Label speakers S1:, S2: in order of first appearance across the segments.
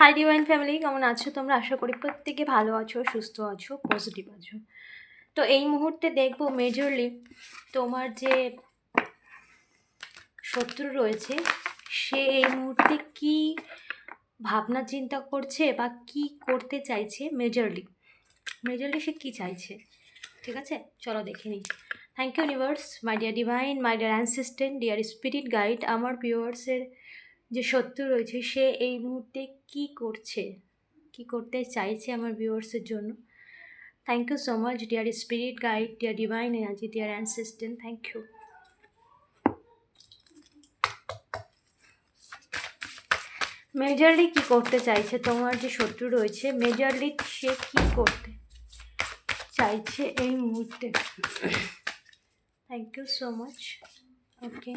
S1: Hi divine family কেমন আছো তোমরা? আশা করি প্রত্যেকে ভালো আছো, সুস্থ আছো পজিটিভ আছো। তো এই মুহূর্তে দেখব মেজরলি তোমার যে শত্রু রয়েছে, সে এই মুহূর্তে কি ভাবনা, চিন্তা করছে বা কি করতে চাইছে মেজরলি মেজরলি সে কী চাইছে? ঠিক আছে? চলো দেখে নিই। Thank you universe my dear divine my dear assistant dear spirit guide আমার ভিউয়ার্সের যে শত্রু রয়েছে, সে এই মুহূর্তে কি করছে? কি করতে চাইছে আমার ভিউয়ার্সের জন্য? Thank you so much dear spirit guide dear divine energy dear assistant thank you majorly কি করতে চাইছে? তোমার যে শত্রু রয়েছে মেজরলি সে কি করতে চাইছে এই মুহূর্তে? Thank you so much okay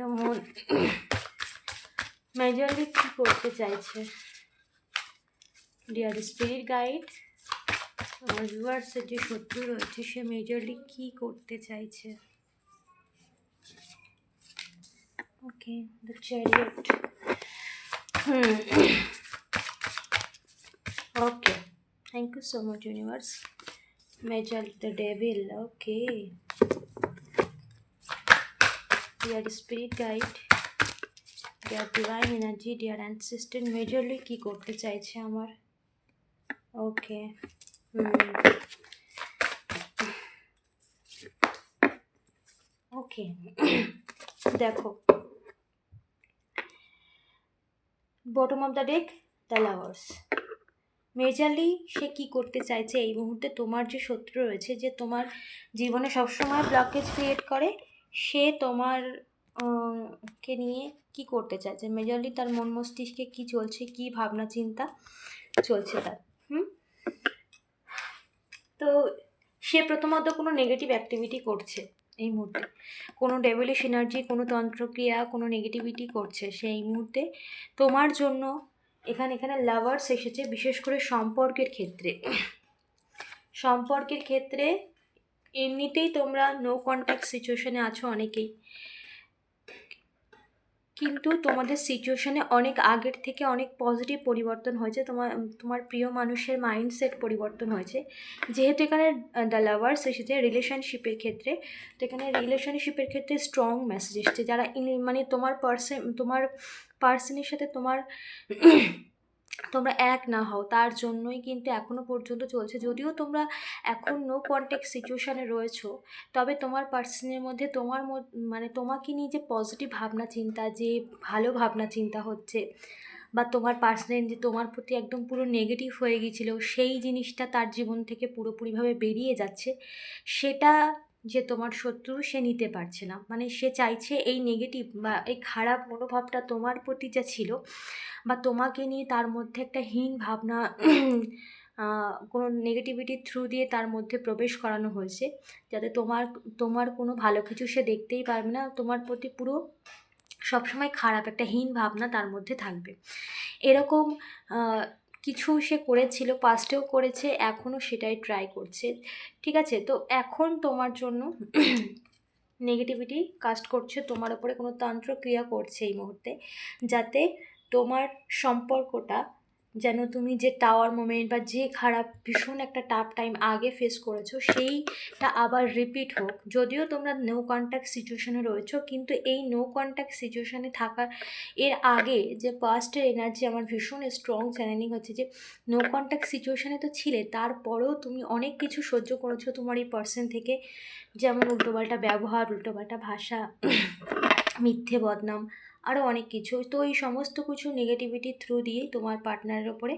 S1: মন মেজরলি কি করতে চাইছে? ডিয়ার স্পিরিট গাইড আমার ভিউয়ার্সের যে শত্রু রয়েছে, সে মেজরলি কি করতে চাইছে? Okay the chariot okay thank you so much universe major the devil okay dear spirit guide dear divine energy dear assistant majorly কী করতে চাইছে আমার? ওকে ওকে দেখো। Bottom of the deck the lovers majorly সে কি করতে চাইছে? এই মুহূর্তে তোমার যে শত্রু রয়েছে, যে তোমার জীবনে সবসময় ব্লকেজ ক্রিয়েট করে সে তোমার কে নিয়ে কি করতে চাইছে মেজরলি তার মন মস্তিষ্কে কি চলছে, কি ভাবনা চিন্তা চলছে তার, হুম? তো সে প্রথমত কোনো নেগেটিভ অ্যাক্টিভিটি করছে এই মুহূর্তে। কোনো ডেভিলিশ এনার্জি কোনো তন্ত্রক্রিয়া, কোনো নেগেটিভিটি করছে সেই মুহূর্তে। তোমার জন্য এখানে এখানে লাভার্স এসেছে বিশেষ করে সম্পর্কের ক্ষেত্রে। সম্পর্কের ক্ষেত্রে এমনিতেই তোমরা নো কন্ট্যাক্ট সিচুয়েশনে আছো অনেকেই। কিন্তু তোমাদের সিচুয়েশনে অনেক আগের থেকে অনেক পজিটিভ পরিবর্তন হয়েছে। তোমার তোমার প্রিয় মানুষের মাইন্ডসেট পরিবর্তন হয়েছে। যেহেতু এখানে দ্য লাভার্স এসেছে রিলেশনশিপের ক্ষেত্রে, তো এখানে রিলেশনশিপের ক্ষেত্রে স্ট্রং মেসেজ এসছে। যারা মানে তোমার পার্সন তোমার পার্সনের সাথে তোমার তোমরা এক না হও, তার জন্যই কিন্তু এখনও পর্যন্ত চলছে। যদিও তোমরা এখন নো কন্ট্যাক্ট সিচুয়েশানে রয়েছো, তবে তোমার পার্সনের মধ্যে তোমার মানে তোমাকে নিয়ে যে পজিটিভ ভাবনা চিন্তা, যে ভালো ভাবনা চিন্তা হচ্ছে, বা তোমার পার্সনের যে তোমার প্রতি একদম পুরো নেগেটিভ হয়ে গিয়েছিল, সেই জিনিসটা তার জীবন থেকে পুরোপুরিভাবে বেরিয়ে যাচ্ছে, সেটা যে তোমার শত্রু সে নিতে পারছে না। মানে সে চাইছে এই নেগেটিভ বা এই খারাপ মনোভাবটা তোমার প্রতি যা ছিল বা তোমাকে নিয়ে তার মধ্যে একটা হীন ভাবনা কোনো নেগেটিভিটির থ্রু দিয়ে তার মধ্যে প্রবেশ করানো হয়েছে। যাতে তোমার তোমার কোনো ভালো কিছু সে দেখতেই পারবে না। তোমার প্রতি পুরো সবসময় খারাপ একটা হীন ভাবনা তার মধ্যে থাকবে। এরকম কিছু সে করেছিল পাস্টেও করেছে, এখনও সেটাই ট্রাই করছে। ঠিক আছে? তো এখন তোমার জন্য নেগেটিভিটি কাস্ট করছে, তোমার ওপরে কোনো তন্ত্র ক্রিয়া করছে এই মুহূর্তে, যাতে তোমার সম্পর্কটা যেন তুমি যে টাওয়ার মোমেন্ট বা যে খারাপ ভীষণ একটা টাফ টাইম আগে ফেস করেছ, সেইটা আবার রিপিট হোক। যদিও তোমরা নো কন্ট্যাক্ট সিচুয়েশনে রয়েছো, কিন্তু এই নো কন্ট্যাক্ট সিচুয়েশনে থাকার এর আগে যে পাস্টের এনার্জি আমার ভীষণ স্ট্রং চ্যানেলিং হচ্ছে যে নো কন্ট্যাক্ট সিচুয়েশনে তো ছিলে, তারপরেও তুমি অনেক কিছু সহ্য করেছ তোমার এই পার্সন থেকে। যেমন উল্টোপাল্টা ব্যবহার, উল্টোপাল্টা ভাষা মিথ্যে বদনাম আরও অনেক কিছু। তো এই সমস্ত কিছু নেগেটিভিটির থ্রু দিয়েই তোমার পার্টনারের ওপরে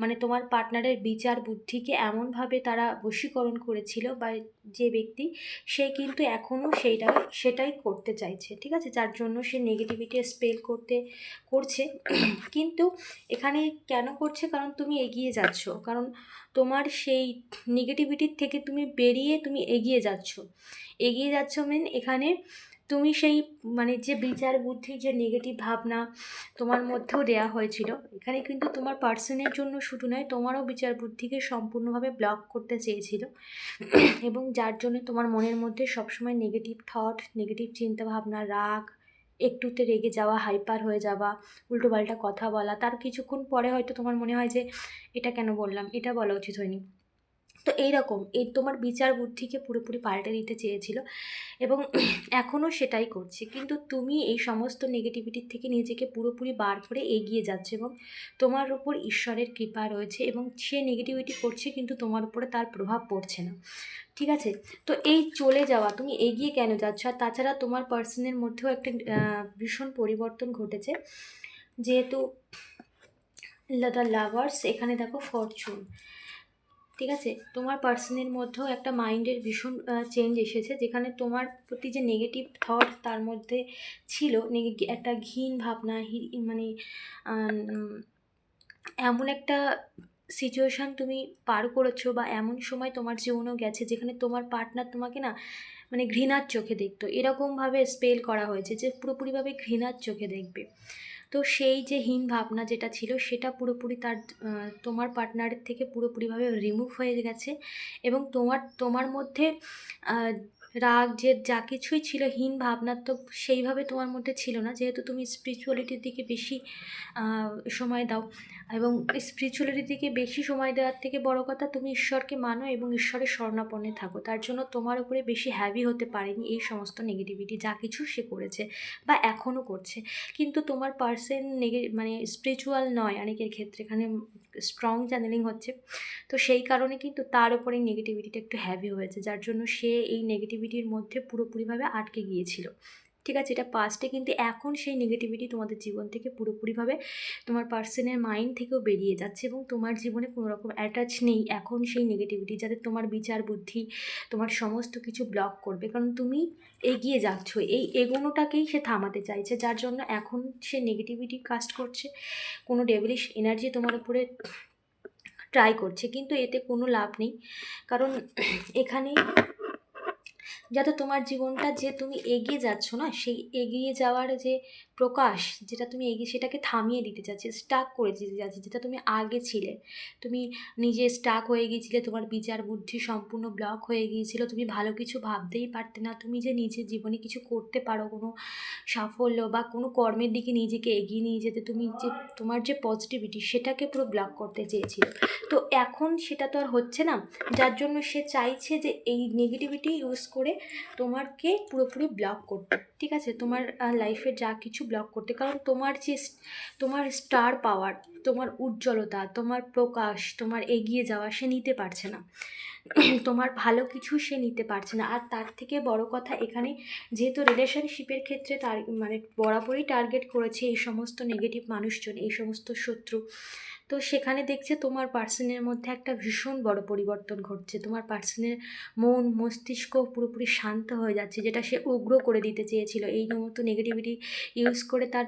S1: মানে তোমার পার্টনারের বিচার বুদ্ধিকে এমনভাবে তারা বশীকরণ করেছিল বা যে ব্যক্তি, সে কিন্তু এখনও সেইটা, সেটাই করতে চাইছে, ঠিক আছে? যার জন্য সে নেগেটিভিটি স্পেল করতে, করছে। কিন্তু এখানে কেন করছে? কারণ তুমি এগিয়ে যাচ্ছ। কারণ তোমার সেই নেগেটিভিটির থেকে তুমি বেরিয়ে তুমি এগিয়ে যাচ্ছ। এগিয়ে যাচ্ছ মেন এখানে তুমি সেই মানে যে বিচার বুদ্ধি, যে নেগেটিভ ভাবনা তোমার মধ্যেও দেয়া হয়েছিল, এখানে কিন্তু তোমার পার্সনের জন্য শুধু নয়, তোমারও বিচার বুদ্ধিকে সম্পূর্ণভাবে ব্লক করতে চেয়েছিল। এবং যার জন্য তোমার মনের মধ্যে সবসময় নেগেটিভ থট নেগেটিভ চিন্তাভাবনা, রাগ, একটুতে রেগে যাওয়া হাইপার হয়ে যাওয়া উল্টোপাল্টা কথা বলা, তার কিছুক্ষণ পরে হয়তো তোমার মনে হয় যে, এটা কেন বললাম? এটা বলা উচিত হয়নি। তো এইরকম, এই তোমার বিচার বুদ্ধিকে পুরোপুরি পাল্টে দিতে চেয়েছিল এবং এখনও সেটাই করছে। কিন্তু তুমি এই সমস্ত নেগেটিভিটির থেকে নিজেকে পুরোপুরি বার করে এগিয়ে যাচ্ছে এবং তোমার উপর ঈশ্বরের কৃপা রয়েছে এবং সে নেগেটিভিটি করছে কিন্তু তোমার উপরে তার প্রভাব পড়ছে না। ঠিক আছে? তো এই চলে যাওয়া, তুমি এগিয়ে কেন যাচ্ছ? আর তাছাড়া তোমার পার্সনের মধ্যেও একটা ভীষণ পরিবর্তন ঘটেছে। যেহেতু লাভার্স এখানে দেখো ফরচুন ঠিক আছে? তোমার পার্সনের মধ্যেও একটা মাইন্ডের ভীষণ চেঞ্জ এসেছে, যেখানে তোমার প্রতি যে নেগেটিভ থট তার মধ্যে ছিল একটা ঘিন ভাবনা মানে এমন একটা সিচুয়েশান তুমি পার করেছ বা এমন সময় তোমার জীবনেও গেছে, যেখানে তোমার পার্টনার তোমাকে না মানে ঘৃণার চোখে দেখতো। এরকমভাবে স্পেল করা হয়েছে যে পুরোপুরিভাবে ঘৃণার চোখে দেখবে। তো সেই যে হীন ভাবনা যেটা ছিল, সেটা পুরোপুরি তার তোমার পার্টনারের থেকে পুরোপুরিভাবে রিমুভ হয়ে গেছে এবং তোমার তোমার মধ্যে রাগ যে যা কিছুই ছিল, হীন ভাবনা তো সেইভাবে তোমার মধ্যে ছিল না। যেহেতু তুমি স্পিরিচুয়ালিটির দিকে বেশি সময় দাও এবং স্পিরিচুয়ালিটির দিকে বেশি সময় দেওয়ার থেকে বড় কথা, তুমি ঈশ্বরকে মানো এবং ঈশ্বরের স্বর্ণাপন্নে থাকো। তার জন্য তোমার উপরে বেশি হ্যাভি হতে পারেনি এই সমস্ত নেগেটিভিটি যা কিছু সে করেছে বা এখনও করছে। কিন্তু তোমার পার্সেন নেগে মানে স্পিরিচুয়াল নয় অনেকের ক্ষেত্রে। এখানে স্ট্রং চ্যানেলিং হচ্ছে। তো সেই কারণে কিন্তু তার উপরে নেগেটিভিটিটা একটু হ্যাভি হয়েছে, যার জন্য সে এই নেগেটিভিটির মধ্যে পুরোপুরিভাবে আটকে গিয়েছিল। ঠিক আছে, এটা পাস্টে কিন্তু এখন সেই নেগেটিভিটি তোমাদের জীবন থেকে পুরোপুরিভাবে তোমার পার্সনের মাইন্ড থেকেও বেরিয়ে যাচ্ছে এবং তোমার জীবনে কোনো রকম অ্যাটাচ নেই এখন সেই নেগেটিভিটি যাতে তোমার বিচার, বুদ্ধি, তোমার সমস্ত কিছু ব্লক করবে। কারণ তুমি এগিয়ে যাচ্ছ, এই এগোনোটাকেই সে থামাতে চাইছে, যার জন্য এখন সে নেগেটিভিটি কাস্ট করছে, কোনো ডেভিলিশ এনার্জি তোমার উপরে ট্রাই করছে, কিন্তু এতে কোনো লাভ নেই। কারণ এখানে যাতে তোমার জীবনটা যে তুমি এগিয়ে যাচ্ছ না, সেই এগিয়ে যাওয়ার যে প্রকাশ যেটা তুমি এগিয়ে, সেটাকে থামিয়ে দিতে চাচ্ছি স্টাক করে দিতে চাচ্ছি, যেটা তুমি আগে ছিলে। তুমি নিজে স্টাক হয়ে গিয়েছিলে, তোমার বিচার বুদ্ধি সম্পূর্ণ ব্লক হয়ে গিয়েছিল, তুমি ভালো কিছু ভাবতেই পারতে না, তুমি যে নিজের জীবনে কিছু করতে পারো, কোনো সাফল্য বা কোনো কর্মের দিকে নিজেকে এগিয়ে নিয়ে যেতে, তুমি যে তোমার যে পজিটিভিটি সেটাকে পুরো ব্লক করতে চেয়েছিলে। তো এখন সেটা তো আর হচ্ছে না, যার জন্য সে চাইছে যে এই নেগেটিভিটি ইউজ করে তোমারকে পুরোপুরি ব্লক করতে ঠিক আছে? তোমার লাইফে যা কিছু ব্লক করতে, কারণ তোমার যে তোমার স্টার পাওয়ার তোমার উজ্জ্বলতা, তোমার প্রকাশ, তোমার এগিয়ে যাওয়া সে নিতে পারছে না। তোমার ভালো কিছু সে নিতে পারছে না। আর তার থেকে বড় কথা, এখানে যেহেতু রিলেশনশিপের ক্ষেত্রে তার মানে বরাবরই টার্গেট করেছে এই সমস্ত নেগেটিভ মানুষজন, এই সমস্ত শত্রু। তো সেখানে দেখছে তোমার পার্সনের মধ্যে একটা ভীষণ বড় পরিবর্তন ঘটছে। তোমার পার্সনের মন, মস্তিষ্ক পুরোপুরি শান্ত হয়ে যাচ্ছে, যেটা সে উগ্র করে দিতে চেয়েছিল। এই মতো নেগেটিভিটি ইউজ করে তার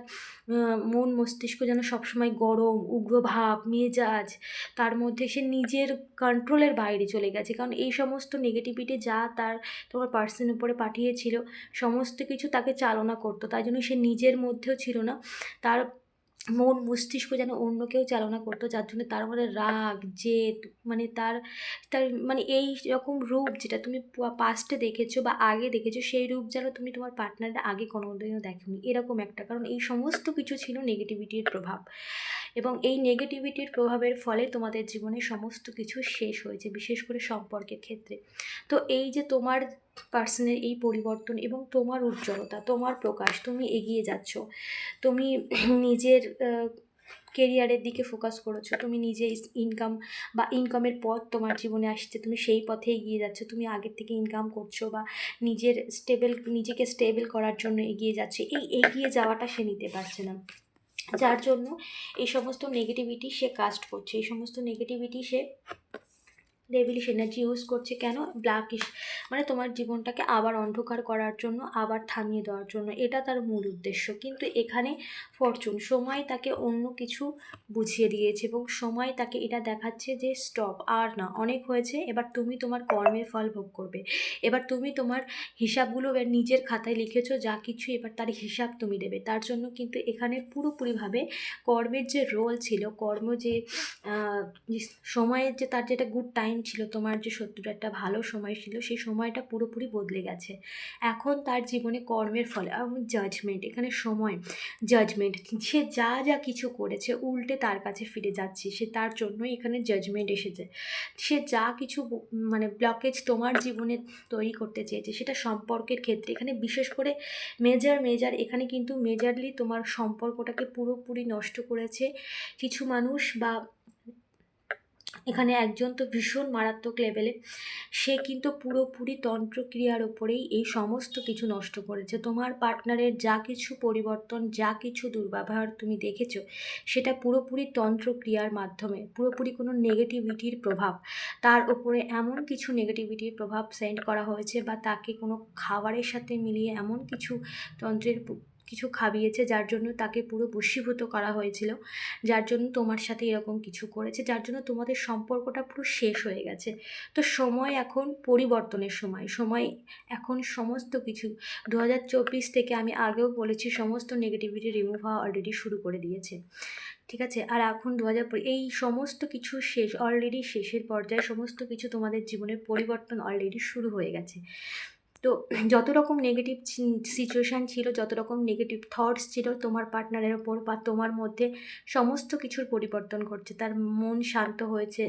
S1: মন, মস্তিষ্ক যেন সবসময় গরম, উগ্র ভাব, মেজাজ, তার মধ্যে সে নিজের কন্ট্রোলের বাইরে চলে গেছে। কারণ এই সমস্ত নেগেটিভিটি যা তার তোমার পার্সনের উপরে পাঠিয়েছিল, সমস্ত কিছু তাকে চালনা করতো। তাই জন্য সে নিজের মধ্যেও ছিল না। তার মন, মস্তিষ্ক যেন অন্য কেউ চালনা করতো। যার জন্য তার মধ্যে রাগ, জেদ মানে তার তার মানে এই রকম রূপ যেটা তুমি পাস্টে দেখেছ বা আগে দেখেছ, সেই রূপ যেন তুমি তোমার পার্টনারটা আগে কোনোদিনও দেখোনি। এরকম একটা। কারণ এই সমস্ত কিছু ছিল নেগেটিভিটির প্রভাব। এবং এই নেগেটিভিটির প্রভাবের ফলে তোমাদের জীবনে সমস্ত কিছু শেষ হয়েছে বিশেষ করে সম্পর্কের ক্ষেত্রে। তো এই যে তোমার পার্সনের এই পরিবর্তন এবং তোমার উজ্জ্বলতা, তোমার প্রকাশ, তুমি এগিয়ে যাচ্ছ, তুমি নিজের কেরিয়ারের দিকে ফোকাস করেছ, তুমি নিজে ইনকাম বা ইনকামের পথ তোমার জীবনে আসছে, তুমি সেই পথে এগিয়ে যাচ্ছ, তুমি আগের থেকে ইনকাম করছ বা নিজের স্টেবল নিজেকে স্টেবল করার জন্য এগিয়ে যাচ্ছে, এই এগিয়ে যাওয়াটা সে নিতে পারছে না। যার জন্য এই সমস্ত নেগেটিভিটি সে কাস্ট করছে। এই সমস্ত নেগেটিভিটি সে ডেভিলিশ এনার্জি ইউজ করছে কেন? ব্ল্যাকিশ মানে তোমার জীবনটাকে আবার অন্ধকার করার জন্য, আবার থামিয়ে দেওয়ার জন্য। এটা তার মূল উদ্দেশ্য। কিন্তু এখানে ফরচুন সময় তাকে অন্য কিছু বুঝিয়ে দিয়েছে এবং সময় তাকে এটা দেখাচ্ছে যে স্টপ আর না। অনেক হয়েছে, এবার তুমি তোমার কর্মের ফল ভোগ করবে। এবার তুমি তোমার হিসাবগুলো এবার নিজের খাতায় লিখেছো, যা কিছু এবার তার হিসাব তুমি দেবে। তার জন্য কিন্তু এখানে পুরোপুরিভাবে কর্মের যে রোল ছিল, কর্ম যে সময়ের যে তার যেটা গুড টাইম ছিল, তোমার যে সত্যি একটা ভালো সময় ছিল, সেই সময়টা পুরোপুরি বদলে গেছে। এখন তার জীবনে কর্মের ফলে জাজমেন্ট এখানে সময় জাজমেন্ট সে যা যা কিছু করেছে, উল্টে তার কাছে ফিরে যাচ্ছে। সে তার জন্যই এখানে জাজমেন্ট এসেছে। সে যা কিছু মানে ব্লকেজ তোমার জীবনে তৈরি করতে চেয়েছে, সেটা সম্পর্কের ক্ষেত্রে, এখানে বিশেষ করে মেজার মেজার এখানে কিন্তু মেজারলি তোমার সম্পর্কটাকে পুরোপুরি নষ্ট করেছে। কিছু মানুষ বা এখানে একজন তো ভীষণ মারাত্মক লেভেলে সে কিন্তু পুরোপুরি তন্ত্রক্রিয়ার ওপরেই এই সমস্ত কিছু নষ্ট করেছে। তোমার পার্টনারের যা কিছু পরিবর্তন, যা কিছু দুর্ব্যবহার তুমি দেখেছ, সেটা পুরোপুরি তন্ত্রক্রিয়ার মাধ্যমে, পুরোপুরি কোনো নেগেটিভিটির প্রভাব। তার ওপরে এমন কিছু নেগেটিভিটির প্রভাব সেন্ড করা হয়েছে বা তাকে কোনো খাবারের সাথে মিলিয়ে এমন কিছু তন্ত্রের কিছু খাবিয়েছে, যার জন্য তাকে পুরো বশীভূত করা হয়েছিল, যার জন্য তোমার সাথে এরকম কিছু করেছে, যার জন্য তোমাদের সম্পর্কটা পুরো শেষ হয়ে গেছে। তো সময় এখন পরিবর্তনের সময় সময় এখন সমস্ত কিছু। দু হাজার চব্বিশ থেকে আমি আগেও বলেছি, সমস্ত নেগেটিভিটি রিমুভ হওয়া অলরেডি শুরু করে দিয়েছে। ঠিক আছে? আর এখন দু হাজার এই সমস্ত কিছু শেষ অলরেডি শেষের পর্যায়ে সমস্ত কিছু তোমাদের জীবনের পরিবর্তন অলরেডি শুরু হয়ে গেছে। তো যত রকম নেগেটিভ সিচুয়েশান ছিল, যত রকম নেগেটিভ থটস ছিল তোমার পার্টনারের ওপর বা তোমার মধ্যে, সমস্ত কিছুর পরিবর্তন ঘটছে। তার মন শান্ত হয়েছে,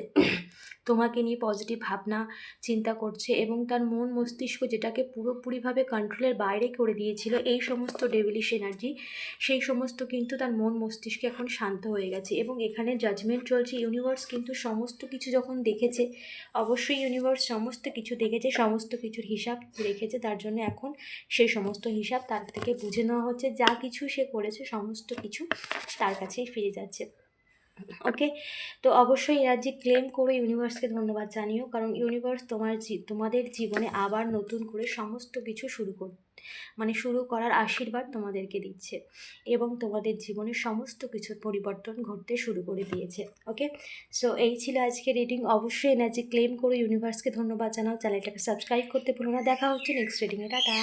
S1: তোমাকে নিয়ে পজিটিভ ভাবনা, চিন্তা করছে এবং তার মন মস্তিষ্ক যেটাকে পুরোপুরিভাবে কন্ট্রোলের বাইরে করে দিয়েছিল, এই সমস্ত ডেভিলিশ এনার্জি সেই সমস্ত কিন্তু তার মন মস্তিষ্ক এখন শান্ত হয়ে গেছে এবং এখানে জাজমেন্ট চলছে। ইউনিভার্স কিন্তু সমস্ত কিছু যখন দেখেছে, অবশ্যই ইউনিভার্স সমস্ত কিছু দেখেছে, সমস্ত কিছুর হিসাব রেখেছে, তার জন্য এখন সেই সমস্ত হিসাব তার থেকে বুঝে নেওয়া হচ্ছে। যা কিছু সে করেছে, সমস্ত কিছু তার কাছেই ফিরে যাচ্ছে। ওকে তো অবশ্যই এনার্জি ক্লেম করে ইউনিভার্সকে ধন্যবাদ জানিও, কারণ ইউনিভার্স তোমার তোমাদের জীবনে আবার নতুন করে সমস্ত কিছু শুরু কর মানে শুরু করার আশীর্বাদ তোমাদেরকে দিচ্ছে এবং তোমাদের জীবনের সমস্ত কিছুর পরিবর্তন ঘটতে শুরু করে দিয়েছে ওকে সো এই ছিল আজকে রিডিং অবশ্যই এনার্জি ক্লেম করে ইউনিভার্সকে ধন্যবাদ জানাও। চ্যানেলটাকে সাবস্ক্রাইব করতে ভুলো না। দেখা হচ্ছে নেক্সট রিডিংয়ে টাটা।